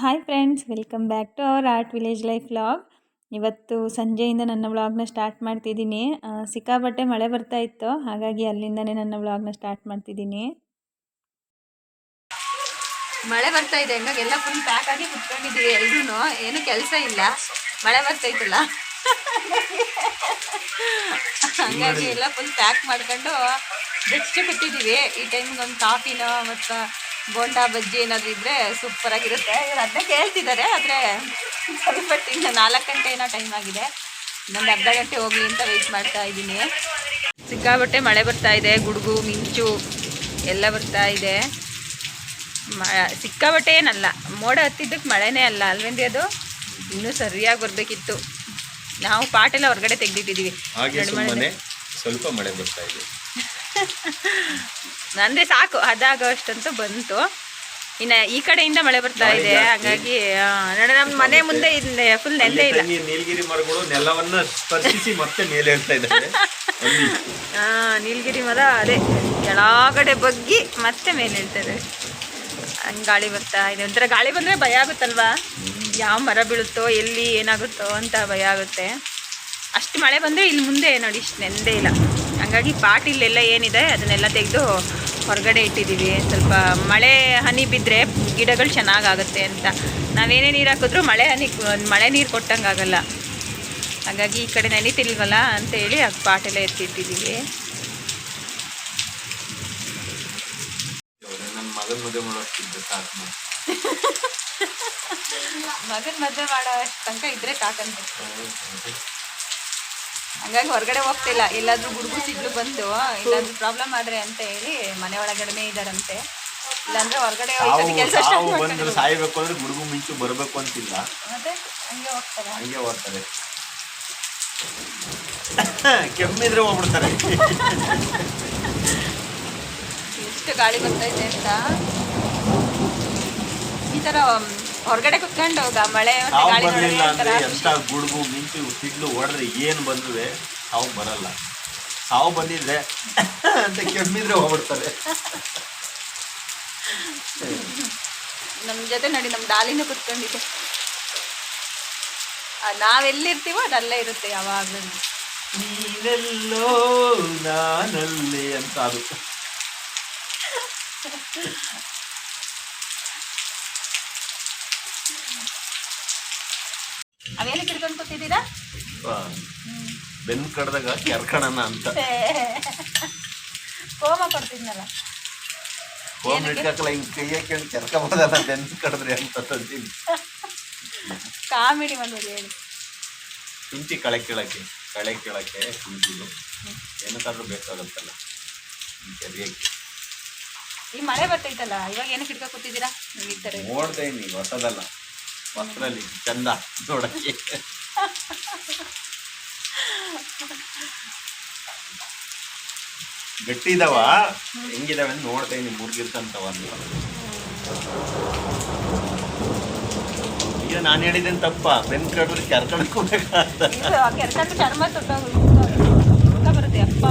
Hi friends welcome back to our art village life vlog ಇವತ್ತು ಸಂಜೆಯಿಂದ ನನ್ನ ವ್ಲಾಗ್ನ ಸ್ಟಾರ್ಟ್ ಮಾಡ್ತಿದ್ದೀನಿ. ಸಿಕ್ಕಾಪಟ್ಟೆ ಮಳೆ ಬರ್ತಾ ಇತ್ತು, ಹಾಗಾಗಿ ಅಲ್ಲಿಂದನೇ ನನ್ನ ವ್ಲಾಗ್ನ ಸ್ಟಾರ್ಟ್ ಮಾಡ್ತಿದ್ದೀನಿ. ಮಳೆ ಬರ್ತಾ ಇದೆ ಹಂಗಾಗಿ ಎಲ್ಲ ಫುಲ್ ಪ್ಯಾಕ್ ಆಗಿ ಕುತ್ಕೊಂಡಿದ್ದೀವಿ ಎಲ್ರೂ ಏನು ಕೆಲಸ ಇಲ್ಲ. ಮಳೆ ಬರ್ತೈತಲ್ಲ ಹಂಗಾಗಿ ಎಲ್ಲ ಫುಲ್ ಪ್ಯಾಕ್ ಮಾಡ್ಕೊಂಡು ಬೆಚ್ಚ ಬಿಟ್ಟಿದ್ದೀವಿ. ಈ ಟೈಮ್ಗೆ ಒಂದು ಕಾಫಿನೋ ಮತ್ತು ಬೋಂಡಾ ಬಜ್ಜಿ ಏನಾದರೂ ಇದ್ದರೆ ಸೂಪರ್ ಆಗಿರುತ್ತೆ. ಇವ್ರು ಅದನ್ನೇ ಕೇಳ್ತಿದ್ದಾರೆ ಆದರೆ ಸ್ವಲ್ಪ ಇನ್ನು ನಾಲ್ಕು ಗಂಟೆ ಏನೋ ಟೈಮ್ ಆಗಿದೆ. ಇನ್ನೊಂದು ಅರ್ಧ ಗಂಟೆ ಹೋಗ್ಲಿ ಅಂತ ವೆಯ್ಟ್ ಮಾಡ್ತಾ ಇದ್ದೀನಿ. ಸಿಕ್ಕಾಬಟ್ಟೆ ಮಳೆ ಬರ್ತಾ ಇದೆ ಗುಡುಗು ಮಿಂಚು ಎಲ್ಲ ಬರ್ತಾ ಇದೆ. ಮ ಸಿಕ್ಕಾಬಟ್ಟೆ ಏನಲ್ಲ ಮೋಡ ಹತ್ತಿದ್ದಕ್ಕೆ ಮಳೆನೇ ಅಲ್ಲ ಅಲ್ವೇಂದಿ ಅದು? ಇನ್ನೂ ಸರಿಯಾಗಿ ಬರಬೇಕಿತ್ತು. ನಾವು ಪಾಟೆಲ್ಲ ಹೊರಗಡೆ ತೆಗೆದಿಟ್ಟಿದ್ದೀವಿ ಸ್ವಲ್ಪ ಮಳೆ ಬರ್ತಾ ಇದೆ. ಅಂದರೆ ಸಾಕು. ಅದಾಗೋ ಅಷ್ಟಂತೂ ಬಂತು. ಇನ್ನು ಈ ಕಡೆಯಿಂದ ಮಳೆ ಬರ್ತಾ ಇದೆ. ಹಾಗಾಗಿ ನಮ್ ನಮ್ಮ ಮನೆ ಮುಂದೆ ಫುಲ್ ನೆಲ್ಲೆ ಇಲ್ಲ. ನೀಲಗಿರಿ ಮರಗಳು ನೆಲವನ್ನ ಸ್ಪರ್ಶಿಸಿ ಮತ್ತೆ ಮೇಲೆ ಹೇಳ್ತಾ ಇದ್ದಾರೆ. ನೀಲಗಿರಿ ಮರ ಅದೇ ಕೆಳಗಡೆ ಬಗ್ಗಿ ಮತ್ತೆ ಮೇಲೆ ಹೇಳ್ತಾರೆ ಹಂಗೆ ಗಾಳಿ ಬರ್ತಾ ಇದೆ. ಒಂಥರ ಗಾಳಿ ಬಂದರೆ ಭಯ ಆಗುತ್ತಲ್ವಾ? ಯಾವ ಮರ ಬೀಳುತ್ತೋ ಎಲ್ಲಿ ಏನಾಗುತ್ತೋ ಅಂತ ಭಯ ಆಗುತ್ತೆ. ಅಷ್ಟು ಮಳೆ ಬಂದರೆ ಇಲ್ಲಿ ಮುಂದೆ ನೋಡಿ ಇಷ್ಟು ನೆಂದೇ ಇಲ್ಲ. ಹಂಗಾಗಿ ಪಾಟಿಲೆಲ್ಲ ಏನಿದೆ ಅದನ್ನೆಲ್ಲ ತೆಗೆದು ಹೊರಗಡೆ ಇಟ್ಟಿದ್ದೀವಿ. ಸ್ವಲ್ಪ ಮಳೆ ಹನಿ ಬಿದ್ದರೆ ಗಿಡಗಳು ಚೆನ್ನಾಗಾಗುತ್ತೆ ಅಂತ. ನಾವೇನೇ ನೀರು ಹಾಕಿದ್ರೂ ಮಳೆ ಹನಿ ಮಳೆ ನೀರು ಕೊಟ್ಟಂಗೆ ಆಗಲ್ಲ ಹಾಗಾಗಿ ಈ ಕಡೆ ನೆನೀತಿಲ್ವಲ್ಲ ಅಂತ ಹೇಳಿ ಆ ಪಾಟೆಲ್ಲ ಎತ್ತಿಟ್ಟಿದ್ದೀವಿ. ಮಗನ ಮದುವೆ ಮಾಡೋ ತನಕ ಇದ್ರೆ ಸಾಕಂತೆ ಹಂಗಾಗಿ ಹೊರಗಡೆ ಹೋಗ್ತಿಲ್ಲ. ಎಲ್ಲಾದ್ರೂ ಗುಡುಗು ಸಿಡ್ಲು ಬಂತು ಇಲ್ಲಾದ್ರೂ ಪ್ರಾಬ್ಲಮ್ ಆದ್ರೆ ಅಂತ ಹೇಳಿ ಮನೆ ಒಳಗಡೆನೇ ಇದಾರಂತೆ. ಇಲ್ಲಾಂದ್ರೆ ಹೊರಗಡೆ ಕೆಲಸ ಬಂದ್ರೆ ಸಾಯ್ಬೇಕು ಅಂದ್ರೆ ಗುಡುಗು ಮಿಂಚು ಬರಬೇಕು ಅಂತಿಲ್ಲ. ಮತ್ತೆ ಹಂಗೆ ಹೋಗ್ತಾರೆ. ಹಂಗೆ ಹೋಗ್ತಾರೆ. ಕೆಮ್ಮಿದ್ರೆ ಹೋಗ್ಬಿಡ್ತಾರೆ. ಎಷ್ಟು ಗಾಳಿ ಬರ್ತೈತೆ ಅಂತ. ಈ ತರ ಹೊರಗಡೆ ಕುತ್ಕೊಂಡು ಗ- ಮಳೆ ಮತ್ತೆ ಸಾವು ಗಾಳಿ ಬರ್ಲಿಲ್ಲ ಅಂದ್ರೆ ಎಂತ ಗುಡುಗು ಮಿಂಚು ಸಿಡ್ಲು ಹೊಡೆದ್ರೆ ಏನು ಬಂದ್ರೆ ಸಾವು ಬರಲ್ಲ. ಸಾವು ಬಂದಿದ್ರೆ ಅಂತ ಕೆಮ್ಮಿದ್ರೆ ಹೋಗ್ಬಿಡ್ತಾರೆ. ನಮ್ಮ ಜೊತೆ ನೋಡಿ ನಮ್ಮ ಡಾಲಿನೂ ಕುತ್ಕೊಂಡಿದೆ ಆ, ನಾವೆಲ್ಲಿರ್ತೀವೋ ಅದಲ್ಲೇ ಇರುತ್ತೆ ಯಾವಾಗಲೂ. ನೀನೆಲ್ಲೋ ನಾನಲ್ಲಿ ಅಂತ ಅದು. ಆ, ಬೆನ್ ಕಡ್ದಾಗ ಕೆರ್ಕಣನ ಅಂತ. ಕೋಮ ಕೊಡ್ತಿದ್ನಲ್ಲ. ಕೋಮ ಹಿಡ್ಕಲ್ಲ ಹಿಂಗ್ ಕೈ ಹಾಕೊಂಡು ಕೆರ್ಕೊಂಬೋದಲ್ಲ ಬೆನ್ ಕಡಿದ್ರೆ ಅಂತ ತಂದಿನಿ. ಕಾಮಿಡಿ ಮಾಡೋದು ಹೇಳಿ. ಕುಂಚಿ ಕಳೆ ಕೀಳಕ್ಕೆ ಕಳೆ ಕೀಳಕ್ಕೆ ಕುಂಚಿಲು ಏನಕ್ಕಾದ್ರೂ ಬೇಕಾಗುತ್ತಲ್ಲ ಈ ಈ ಮಳೆ ಬರ್ತೈತಲ್ಲ ಇವಾಗ ಏನಕ್ಕೆ ಹಿಡ್ಕೊ ಕೂತಿದ್ದೀರಾ? ನೀವು ಈ ಥರ ನೋಡ್ತಾ ಇದೀನಿ ಹೊಸದಲ್ಲ. ಹೊಸದಲ್ಲಿ ಚಂದ ನೋಡಕ್ಕೆ. ಗಟ್ಟಿ ಇದಾವ ಹೆಂಗಿದಾವೆ ಅಂತ ನೋಡ್ತಾ ಇದೀನಿ ಮುರ್ಗಿರ್ತಂತವ ಈಗ ನಾನು ಹೇಳಿದ್ದೇನೆ ತಪ್ಪ ಬೆನ್ ಕಡಿದ್ರೆ ಕೆರ್ಕೊಂಡ್ಕೋಬೇಕಂತ ಇದು ಕೆರ್ಕೊಂಡು ಚರ್ಮ ಬರುತ್ತೆ. ಅಪ್ಪ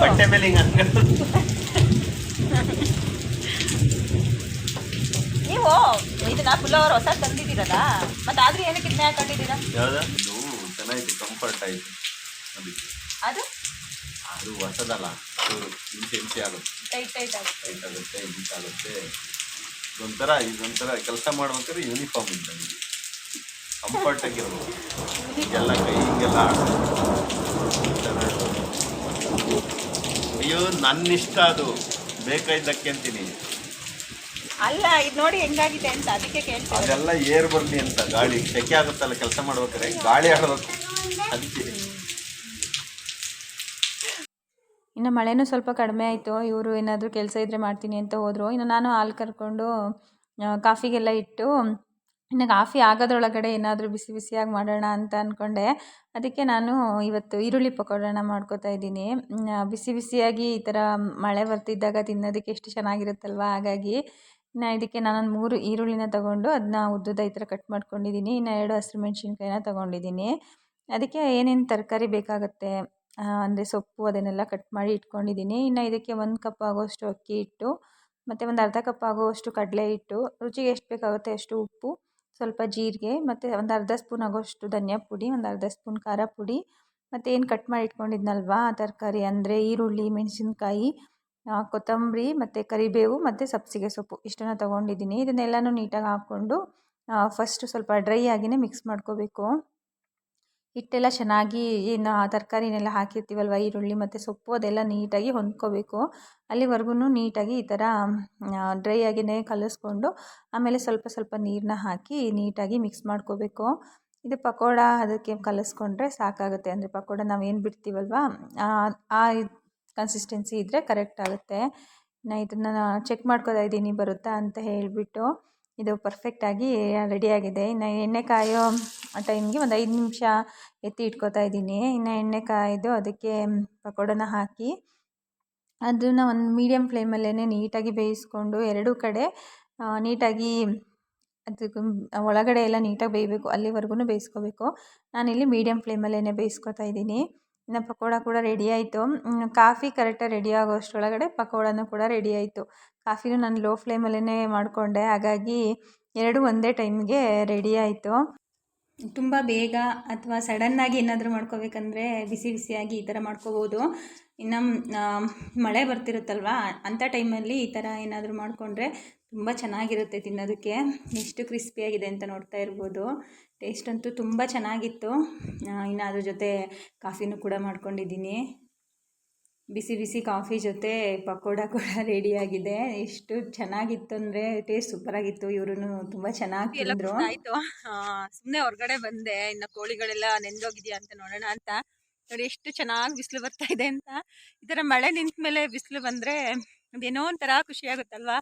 ಬಟ್ಟೆ ಮೇಲೆ ಹಿಂಗೆ ಅನ್ಕೊಂಡು ನೀವು ಇದನ್ನ ಫುಲ್ ಅವರ್ ಹೊಸ ತಂದಿದ್ದೀರಲ್ಲ ಮತ್ತೆ ಆದ್ರೂ ಏನಕ್ಕೆ ಇದನ್ನ ಹಾಕೊಂಡಿದ್ದೀರಾ? ಯಾವ್ದ? ಕಂಫರ್ಟ್ ಆಯ್ತು ಅದಕ್ಕೆ ಅದು? ಅದು ಹೊಸದಲ್ಲ. ಹಿಂಸೆ ಹಿಂಸೆ ಆಗುತ್ತೆ. ಟೈಟ್ ಟೈಟ್ ಆಗುತ್ತೆ. ಟೈಟ್ ಆಗುತ್ತೆ ಹಿಂಸೆ ಆಗುತ್ತೆ. ಇದೊಂಥರ ಇದೊಂಥರ ಕೆಲಸ ಮಾಡ್ಬೇಕಾದ್ರೆ ಯೂನಿಫಾರ್ಮ್ ಇದ್ದ ನನಗೆ ಕಂಫರ್ಟ್ ಆಗಿರ್ಬೋದು. ಹೀಗೆಲ್ಲ ಕೈ ಹಿಂಗೆಲ್ಲ. ಅಯ್ಯೋ ನನ್ನ ಇಷ್ಟ ಅದು. ಬೇಕಾಯ್ದಕ್ಕೆ ಅಂತೀನಿ. ಅಲ್ಲ ಇದು ನೋಡಿ ಹೆಂಗಾಗಿದೆ ಅಂತ ಅದಕ್ಕೆ ಅದೆಲ್ಲ ಏರ್ ಬರ್ಲಿ ಅಂತ ಗಾಳಿ. ಸೆಕೆ ಆಗುತ್ತಲ್ಲ ಕೆಲಸ ಮಾಡ್ಬೇಕಾದ್ರೆ. ಗಾಳಿ ಆಡಬೇಕು. ಅದಕ್ಕೆ. ಇನ್ನು ಮಳೆನೂ ಸ್ವಲ್ಪ ಕಡಿಮೆ ಆಯಿತು. ಇವರು ಏನಾದರೂ ಕೆಲಸ ಇದ್ದರೆ ಮಾಡ್ತೀನಿ ಅಂತ ಹೋದರು. ಇನ್ನು ನಾನು ಹಾಲು ಕರ್ಕೊಂಡು ಕಾಫಿಗೆಲ್ಲ ಇಟ್ಟು ಇನ್ನು ಕಾಫಿ ಆಗೋದ್ರೊಳಗಡೆ ಏನಾದರೂ ಬಿಸಿ ಬಿಸಿಯಾಗಿ ಮಾಡೋಣ ಅಂತ ಅಂದ್ಕೊಂಡೆ ಅದಕ್ಕೆ ನಾನು ಇವತ್ತು ಈರುಳ್ಳಿ ಪಕೋಡನ ಮಾಡ್ಕೋತಾ ಇದ್ದೀನಿ. ಬಿಸಿ ಬಿಸಿಯಾಗಿ ಈ ಥರ ಮಳೆ ಬರ್ತಿದ್ದಾಗ ತಿನ್ನೋದಕ್ಕೆ ಎಷ್ಟು ಚೆನ್ನಾಗಿರುತ್ತಲ್ವ? ಹಾಗಾಗಿ ಇನ್ನು ಇದಕ್ಕೆ ನಾನೊಂದು ಮೂರು ಈರುಳ್ಳಿನ ತೊಗೊಂಡು ಅದನ್ನ ಉದ್ದದ ಈ ಥರ ಕಟ್ ಮಾಡ್ಕೊಂಡಿದ್ದೀನಿ. ಇನ್ನು ಎರಡು ಹಸಿರು ಮೆಣಸಿನ್ಕಾಯಿನ ತೊಗೊಂಡಿದ್ದೀನಿ. ಅದಕ್ಕೆ ಏನೇನು ತರಕಾರಿ ಬೇಕಾಗುತ್ತೆ? ಅಂದರೆ ಸೊಪ್ಪು ಅದನ್ನೆಲ್ಲ ಕಟ್ ಮಾಡಿ ಇಟ್ಕೊಂಡಿದ್ದೀನಿ. ಇನ್ನು ಇದಕ್ಕೆ ಒಂದು ಕಪ್ ಆಗೋಷ್ಟು ಅಕ್ಕಿ ಹಿಟ್ಟು, ಮತ್ತು ಒಂದು ಅರ್ಧ ಕಪ್ ಆಗುವಷ್ಟು ಕಡಲೆ ಹಿಟ್ಟು, ರುಚಿಗೆ ಎಷ್ಟು ಬೇಕಾಗುತ್ತೆ ಅಷ್ಟು ಉಪ್ಪು, ಸ್ವಲ್ಪ ಜೀರಿಗೆ, ಮತ್ತು ಒಂದು ಅರ್ಧ ಸ್ಪೂನ್ ಆಗೋಷ್ಟು ಧನಿಯಾ ಪುಡಿ, ಒಂದು ಅರ್ಧ ಸ್ಪೂನ್ ಖಾರ ಪುಡಿ, ಮತ್ತು ಏನು ಕಟ್ ಮಾಡಿ ಇಟ್ಕೊಂಡಿದ್ನಲ್ವಾ ತರಕಾರಿ, ಅಂದರೆ ಈರುಳ್ಳಿ, ಮೆಣಸಿನ್ಕಾಯಿ ಕೊತ್ತಂಬರಿ, ಮತ್ತು ಕರಿಬೇವು, ಮತ್ತು ಸಬ್ಸಿಗೆ ಸೊಪ್ಪು ಇಷ್ಟನ್ನು ತೊಗೊಂಡಿದ್ದೀನಿ. ಇದನ್ನೆಲ್ಲನೂ ನೀಟಾಗಿ ಹಾಕ್ಕೊಂಡು ಫಸ್ಟು ಸ್ವಲ್ಪ ಡ್ರೈ ಆಗಿಯೇ ಮಿಕ್ಸ್ ಮಾಡ್ಕೋಬೇಕು. ಹಿಟ್ಟೆಲ್ಲ ಚೆನ್ನಾಗಿ ಏನು ಆ ತರಕಾರಿನೆಲ್ಲ ಹಾಕಿರ್ತೀವಲ್ವ, ಈರುಳ್ಳಿ ಮತ್ತು ಸೊಪ್ಪು ಅದೆಲ್ಲ ನೀಟಾಗಿ ಹೊಂದ್ಕೋಬೇಕು. ಅಲ್ಲಿವರೆಗೂ ನೀಟಾಗಿ ಈ ಥರ ಡ್ರೈ ಆಗಿನೇ ಕಲಿಸ್ಕೊಂಡು ಆಮೇಲೆ ಸ್ವಲ್ಪ ಸ್ವಲ್ಪ ನೀರನ್ನ ಹಾಕಿ ನೀಟಾಗಿ ಮಿಕ್ಸ್ ಮಾಡ್ಕೋಬೇಕು. ಇದು ಪಕೋಡ ಅದಕ್ಕೆ ಕಲಿಸ್ಕೊಂಡ್ರೆ ಸಾಕಾಗುತ್ತೆ. ಅಂದರೆ ಪಕೋಡ ನಾವೇನು ಬಿಡ್ತೀವಲ್ವ, ಆ ಕನ್ಸಿಸ್ಟೆನ್ಸಿ ಇದ್ದರೆ ಕರೆಕ್ಟ್ ಆಗುತ್ತೆ. ನಾ ಇದನ್ನು ಚೆಕ್ ಮಾಡ್ಕೋತಾ ಇದ್ದೀನಿ, ಬರುತ್ತಾ ಅಂತ ಹೇಳಿಬಿಟ್ಟು. ಇದು ಪರ್ಫೆಕ್ಟಾಗಿ ರೆಡಿಯಾಗಿದೆ ಇನ್ನು ಎಣ್ಣೆ ಕಾಯೋ ಟೈಮ್ಗೆ ಒಂದು ಐದು ನಿಮಿಷ ಎತ್ತಿ ಇಟ್ಕೋತಾ ಇದ್ದೀನಿ. ಇನ್ನು ಎಣ್ಣೆ ಕಾಯ್ದು ಅದಕ್ಕೆ ಪಕೋಡನ ಹಾಕಿ ಅದನ್ನು ಒಂದು ಮೀಡಿಯಮ್ ಫ್ಲೇಮಲ್ಲೇ ನೀಟಾಗಿ ಬೇಯಿಸ್ಕೊಂಡು ಎರಡೂ ಕಡೆ ನೀಟಾಗಿ ಅದು ಒಳಗಡೆ ಎಲ್ಲ ನೀಟಾಗಿ ಬೇಯಬೇಕು ಅಲ್ಲಿವರೆಗೂ ಬೇಯಿಸ್ಕೋಬೇಕು. ನಾನಿಲ್ಲಿ ಮೀಡಿಯಮ್ ಫ್ಲೇಮಲ್ಲೇ ಬೇಯಿಸ್ಕೊತಾ ಇದ್ದೀನಿ. ಇನ್ನು ಪಕೋಡ ಕೂಡ ರೆಡಿ ಆಯಿತು. ಕಾಫಿ ಕರೆಕ್ಟಾಗಿ ರೆಡಿ ಆಗೋ ಅಷ್ಟರೊಳಗಡೆ ಪಕೋಡನೂ ಕೂಡ ರೆಡಿ ಆಯಿತು. ಕಾಫಿನೂ ನಾನು ಲೋ ಫ್ಲೇಮಲ್ಲೇ ಮಾಡಿಕೊಂಡೆ. ಹಾಗಾಗಿ ಎರಡು ಒಂದೇ ಟೈಮ್ಗೆ ರೆಡಿ ಆಯಿತು. ತುಂಬ ಬೇಗ ಅಥವಾ ಸಡನ್ನಾಗಿ ಏನಾದರೂ ಮಾಡ್ಕೋಬೇಕಂದ್ರೆ ಬಿಸಿ ಬಿಸಿಯಾಗಿ ಈ ಥರ ಮಾಡ್ಕೋಬೋದು. ಇನ್ನು ಮಳೆ ಬರ್ತಿರುತ್ತಲ್ವ? ಅಂಥ ಟೈಮಲ್ಲಿ ಈ ಥರ ಏನಾದರೂ ಮಾಡಿಕೊಂಡ್ರೆ ತುಂಬ ಚೆನ್ನಾಗಿರುತ್ತೆ ತಿನ್ನೋದಕ್ಕೆ. ಎಷ್ಟು ಕ್ರಿಸ್ಪಿಯಾಗಿದೆ ಅಂತ ನೋಡ್ತಾ ಇರ್ಬೋದು. ಟೇಸ್ಟ್ ಅಂತೂ ತುಂಬ ಚೆನ್ನಾಗಿತ್ತು. ಇನ್ನು ಅದ್ರ ಜೊತೆ ಕಾಫಿನೂ ಕೂಡ ಮಾಡ್ಕೊಂಡಿದ್ದೀನಿ. ಬಿಸಿ ಬಿಸಿ ಕಾಫಿ ಜೊತೆ ಪಕೋಡ ಕೂಡ ರೆಡಿಯಾಗಿದೆ. ಎಷ್ಟು ಚೆನ್ನಾಗಿತ್ತು ಅಂದರೆ ಟೇಸ್ಟ್ ಸೂಪರಾಗಿತ್ತು. ಇವರು ತುಂಬ ಚೆನ್ನಾಗಿ ಆಯಿತು. ಸುಮ್ಮನೆ ಹೊರಗಡೆ ಬಂದೆ. ಇನ್ನು ಕೋಳಿಗಳೆಲ್ಲ ನೆಂದೋಗಿದೆಯಾ ಅಂತ ನೋಡೋಣ ಅಂತ. ನೋಡಿ ಎಷ್ಟು ಚೆನ್ನಾಗಿ ಬಿಸಿಲು ಬರ್ತಾ ಇದೆ ಅಂತ. ಈ ಥರ ಮಳೆ ನಿಂತ ಮೇಲೆ ಬಿಸಿಲು ಬಂದರೆ ಅದೇನೋ ಒಂಥರ ಖುಷಿ ಆಗುತ್ತಲ್ವಾ?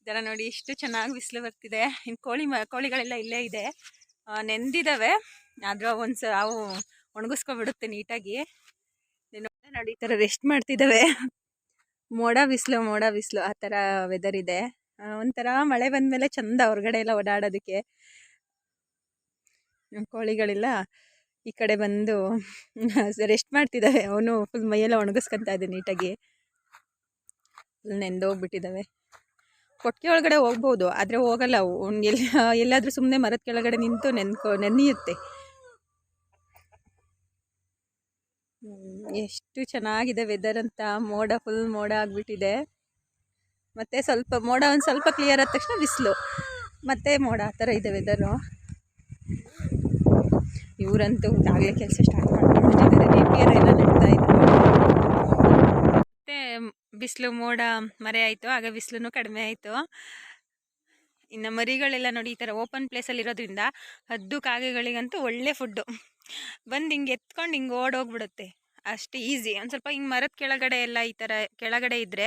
ಈ ಥರ ನೋಡಿ ಎಷ್ಟು ಚೆನ್ನಾಗಿ ಬಿಸಿಲು ಬರ್ತಿದೆ. ಇನ್ನು ಕೋಳಿ ಮ ಕೋಳಿಗಳೆಲ್ಲ ಇಲ್ಲೇ ಇದೆ. ನೆಂದಿದ್ದಾವೆ ಆದರೂ ಒಂದು ಸ ಅವು ಒಣಗಿಸ್ಕೊಬಿಡುತ್ತೆ ನೀಟಾಗಿ. ನೋಡಿ, ಈ ಥರ ರೆಸ್ಟ್ ಮಾಡ್ತಿದ್ದಾವೆ ಮೋಡ ಬಿಸಿಲು ಮೋಡ ಬಿಸಿಲು, ಆ ಥರ ವೆದರ್ ಇದೆ. ಒಂಥರ ಮಳೆ ಬಂದಮೇಲೆ ಚಂದ ಹೊರಗಡೆ ಎಲ್ಲ ಓಡಾಡೋದಕ್ಕೆ. ಕೋಳಿಗಳೆಲ್ಲ ಈ ಕಡೆ ಬಂದು ರೆಸ್ಟ್ ಮಾಡ್ತಿದ್ದಾವೆ ಅವನು ಫುಲ್ ಮೈಯೆಲ್ಲ ಒಣಗಿಸ್ಕೊತಾ ಇದೆ ನೀಟಾಗಿ. ಫುಲ್ ನೆಂದೋಗ್ಬಿಟ್ಟಿದ್ದಾವೆ ಕೊಟ್ಟಿಗೆ ಒಳಗಡೆ ಹೋಗ್ಬೋದು, ಆದರೆ ಹೋಗಲ್ಲ ಎಲ್ಲಿ ಎಲ್ಲ ಎಲ್ಲಾದರೂ ಸುಮ್ಮನೆ ಮರದ ಕೆಳಗಡೆ ನಿಂತು ನೆನ್ಕೊ ನೆನೆಯುತ್ತೆ ಎಷ್ಟು ಚೆನ್ನಾಗಿದೆ ವೆದರ್ ಅಂತ. ಮೋಡ ಫುಲ್ ಮೋಡ ಆಗಿಬಿಟ್ಟಿದೆ. ಮತ್ತು ಸ್ವಲ್ಪ, ಮೋಡ ಒಂದು ಸ್ವಲ್ಪ ಕ್ಲಿಯರ್ ಆದ ತಕ್ಷಣ ಬಿಸಿಲು. ಮತ್ತೆ ಮೋಡ, ಆ ಥರ ಇದೆ ವೆದರು ಇವರಂತೂ ಆಗಲೇ ಕೆಲಸ ಸ್ಟಾರ್ಟ್ ನೇಪಿಯರ್ ಎಲ್ಲ ನೆಡ್ತಾ ಇದೆ. ಮತ್ತು ಬಿಸಿಲು ಮೋಡ ಮರೆ ಆಯಿತು, ಆಗ ಬಿಸಿಲು ಕಡಿಮೆ ಆಯಿತು. ಇನ್ನು ಮರಿಗಳೆಲ್ಲ ನೋಡಿ, ಈ ಥರ ಓಪನ್ ಪ್ಲೇಸಲ್ಲಿ ಇರೋದ್ರಿಂದ ಹದ್ದು ಕಾಗೆಗಳಿಗಂತೂ ಒಳ್ಳೆ ಫುಡ್ಡು. ಬಂದು ಹಿಂಗೆ ಎತ್ಕೊಂಡು ಹಿಂಗೆ ಓಡೋಗ್ಬಿಡುತ್ತೆ. ಅಷ್ಟು ಈಸಿ. ಒಂದು ಸ್ವಲ್ಪ ಹಿಂಗೆ ಮರದ ಕೆಳಗಡೆ ಎಲ್ಲ ಈ ಥರ ಕೆಳಗಡೆ ಇದ್ದರೆ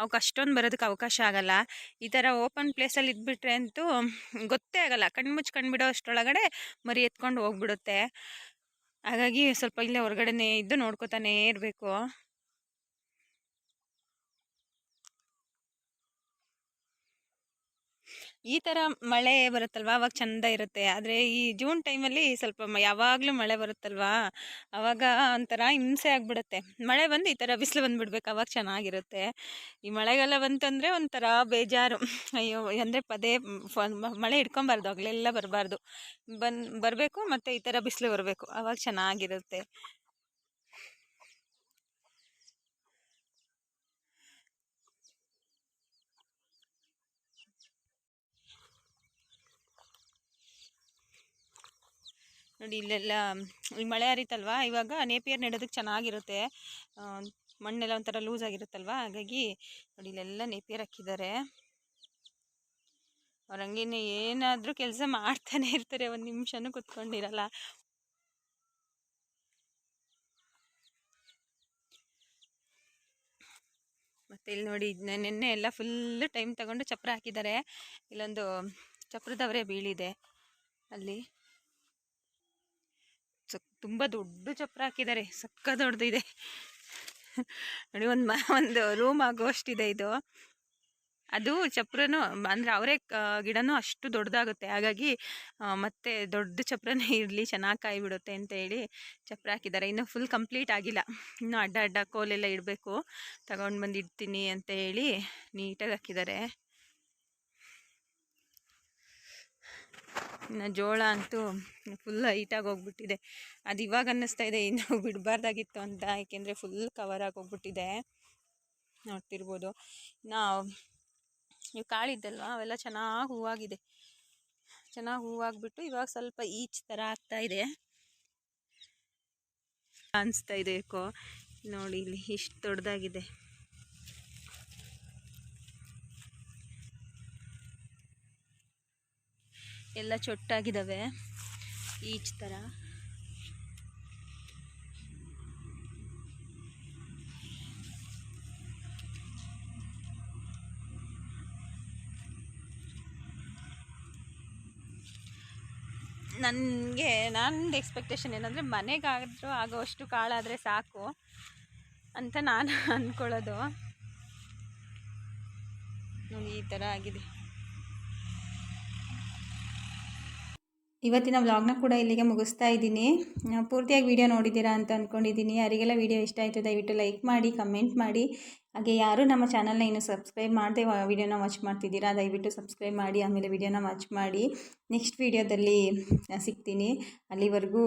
ಅವಕ್ಕೆ ಅಷ್ಟೊಂದು ಬರೋದಕ್ಕೆ ಅವಕಾಶ ಆಗಲ್ಲ. ಈ ಥರ ಓಪನ್ ಪ್ಲೇಸಲ್ಲಿ ಇದ್ಬಿಟ್ರೆ ಅಂತೂ ಗೊತ್ತೇ ಆಗಲ್ಲ. ಕಣ್ಮುಚ್ಚು ಕಣ್ಬಿಡೋ ಅಷ್ಟರೊಳಗಡೆ ಮರಿ ಎತ್ಕೊಂಡು ಹೋಗ್ಬಿಡುತ್ತೆ. ಹಾಗಾಗಿ ಸ್ವಲ್ಪ ಇಲ್ಲೇ ಹೊರಗಡೆನೇ ಇದ್ದು ನೋಡ್ಕೊತಾನೇ ಇರಬೇಕು. ಈ ಥರ ಮಳೆ ಬರುತ್ತಲ್ವಾ? ಅವಾಗ ಚಂದ ಇರುತ್ತೆ. ಆದರೆ ಈ ಜೂನ್ ಟೈಮಲ್ಲಿ ಸ್ವಲ್ಪ ಯಾವಾಗಲೂ ಮಳೆ ಬರುತ್ತಲ್ವಾ? ಅವಾಗ ಒಂಥರ ಹಿಂಸೆ ಆಗಿಬಿಡುತ್ತೆ. ಮಳೆ ಬಂದು ಈ ಥರ ಬಿಸಿಲು ಬಂದುಬಿಡ್ಬೇಕು. ಅವಾಗ ಚೆನ್ನಾಗಿರುತ್ತೆ. ಈ ಮಳೆಗಾಲ ಬಂತಂದರೆ ಒಂಥರ ಬೇಜಾರು. ಅಯ್ಯೋ, ಅಂದರೆ ಪದೇ ಮಳೆ ಹಿಡ್ಕೊಂಬಾರ್ದು. ಆಗಲೆಲ್ಲ ಬರಬಾರ್ದು. ಬನ್, ಬರಬೇಕು ಮತ್ತು ಈ ಥರ ಬಿಸಿಲು ಬರಬೇಕು. ಅವಾಗ ಚೆನ್ನಾಗಿರುತ್ತೆ. ನೋಡಿ, ಇಲ್ಲೆಲ್ಲ, ಈ ಮಳೆ ಹರಿತಲ್ವಾ? ಇವಾಗ ನೇಪಿಯರ್ ನೆಡೋದಕ್ಕೆ ಚೆನ್ನಾಗಿರುತ್ತೆ. ಮಣ್ಣೆಲ್ಲ ಒಂಥರ ಲೂಸ್ ಆಗಿರುತ್ತಲ್ವಾ? ಹಾಗಾಗಿ ನೋಡಿ, ಇಲ್ಲೆಲ್ಲ ನೇಪಿಯರ್ ಹಾಕಿದ್ದಾರೆ. ಅವ್ರ ಹಂಗೇನೆ ಏನಾದರೂ ಕೆಲಸ ಮಾಡ್ತಾನೆ ಇರ್ತಾರೆ, ಒಂದು ನಿಮಿಷನೂ ಕುತ್ಕೊಂಡಿರಲ್ಲ. ಮತ್ತು ಇಲ್ಲಿ ನೋಡಿ ನೆನ್ನೆ ಎಲ್ಲ ಫುಲ್ಲು ಟೈಮ್ ತಗೊಂಡು ಚಪ್ರ ಹಾಕಿದ್ದಾರೆ. ಇಲ್ಲೊಂದು, ಚಪ್ರದವರೇ ಬೀಳಿದೆ ಅಲ್ಲಿ. ತುಂಬ ದೊಡ್ಡ ಚಪ್ರ ಹಾಕಿದ್ದಾರೆ. ಸಕ್ಕ ದೊಡ್ಡದಿದೆ. ನೋಡಿ, ಒಂದು ಮ, ಒಂದು ರೂಮ್ ಆಗೋಷ್ಟಿದೆ ಇದು. ಅದು ಚಪ್ರನೂ, ಅಂದರೆ ಅವರೇ ಗಿಡನೂ ಅಷ್ಟು ದೊಡ್ಡದಾಗುತ್ತೆ. ಹಾಗಾಗಿ ಮತ್ತೆ ದೊಡ್ಡ ಚಪ್ರನೇ ಇರಲಿ, ಚೆನ್ನಾಗಿ ಕಾಯಿ ಬಿಡುತ್ತೆ ಅಂತ ಹೇಳಿ ಚಪ್ರ ಹಾಕಿದ್ದಾರೆ. ಇನ್ನೂ ಫುಲ್ ಕಂಪ್ಲೀಟ್ ಆಗಿಲ್ಲ. ಇನ್ನೂ ಅಡ್ಡ ಅಡ್ಡ ಕೋಲೆಲ್ಲ ಇಡಬೇಕು. ತಗೊಂಡು ಬಂದು ಇಡ್ತೀನಿ ಅಂತ ಹೇಳಿ ನೀಟಾಗಿ ಹಾಕಿದ್ದಾರೆ. ಇನ್ನು ಜೋಳ ಅಂತೂ ಫುಲ್ ಹೈಟಾಗಿ ಹೋಗ್ಬಿಟ್ಟಿದೆ. ಅದು ಇವಾಗ ಅನ್ನಿಸ್ತಾ ಇದೆ, ಇನ್ನು ಬಿಡಬಾರ್ದಾಗಿತ್ತು ಅಂತ. ಯಾಕೆಂದರೆ ಫುಲ್ ಕವರ್ ಆಗಿ ಹೋಗ್ಬಿಟ್ಟಿದೆ. ನೋಡ್ತಿರ್ಬೋದು. ನಾವು, ಇವು ಕಾಳಿದ್ದಲ್ವ ಅವೆಲ್ಲ ಚೆನ್ನಾಗಿ ಹೂವಾಗಿದೆ. ಚೆನ್ನಾಗಿ ಹೂವಾಗ್ಬಿಟ್ಟು ಇವಾಗ ಸ್ವಲ್ಪ ಈಚ್ ಥರ ಆಗ್ತಾ ಇದೆ. ಅನಿಸ್ತಾ ಇದೆ ಯಾಕೋ ನೋಡಿ ಇಲ್ಲಿ ಇಷ್ಟು ದೊಡ್ಡದಾಗಿದೆ ಎಲ್ಲ ಚೊಟ್ಟಾಗಿದ್ದಾವೆ ಈಚ್ ಥರ ನನಗೆ ನಂದು ಎಕ್ಸ್ಪೆಕ್ಟೇಷನ್ ಏನಂದರೆ ಮನೆಗಾದರೂ ಆಗೋಷ್ಟು ಕಾಳಾದರೆ ಸಾಕು ಅಂತ ನಾನು ಅಂದ್ಕೊಳ್ಳೋದು ನೋಡಿ, ಈ ಥರ ಆಗಿದೆ. ಇವತ್ತಿನ ವ್ಲಾಗ್ನ ಕೂಡ ಇಲ್ಲಿಗೆ ಮುಗಿಸ್ತಾ ಇದ್ದೀನಿ. ಪೂರ್ತಿಯಾಗಿ ವೀಡಿಯೋ ನೋಡಿದ್ದೀರಾ ಅಂತ ಅಂದ್ಕೊಂಡಿದ್ದೀನಿ ಯಾರಿಗೆಲ್ಲ ವಿಡಿಯೋ ಇಷ್ಟ ಆಯಿತು ದಯವಿಟ್ಟು ಲೈಕ್ ಮಾಡಿ, ಕಮೆಂಟ್ ಮಾಡಿ. ಹಾಗೆ ಯಾರು ನಮ್ಮ ಚಾನಲ್ನ ಇನ್ನೂ ಸಬ್ಸ್ಕ್ರೈಬ್ ಮಾಡದೆ ವೀಡಿಯೋನ ವಾಚ್ ಮಾಡ್ತಿದ್ದೀರಾ, ದಯವಿಟ್ಟು ಸಬ್ಸ್ಕ್ರೈಬ್ ಮಾಡಿ, ಆಮೇಲೆ ವೀಡಿಯೋನ ವಾಚ್ ಮಾಡಿ. ನೆಕ್ಸ್ಟ್ ವೀಡಿಯೋದಲ್ಲಿ ಸಿಗ್ತೀನಿ. ಅಲ್ಲಿವರೆಗೂ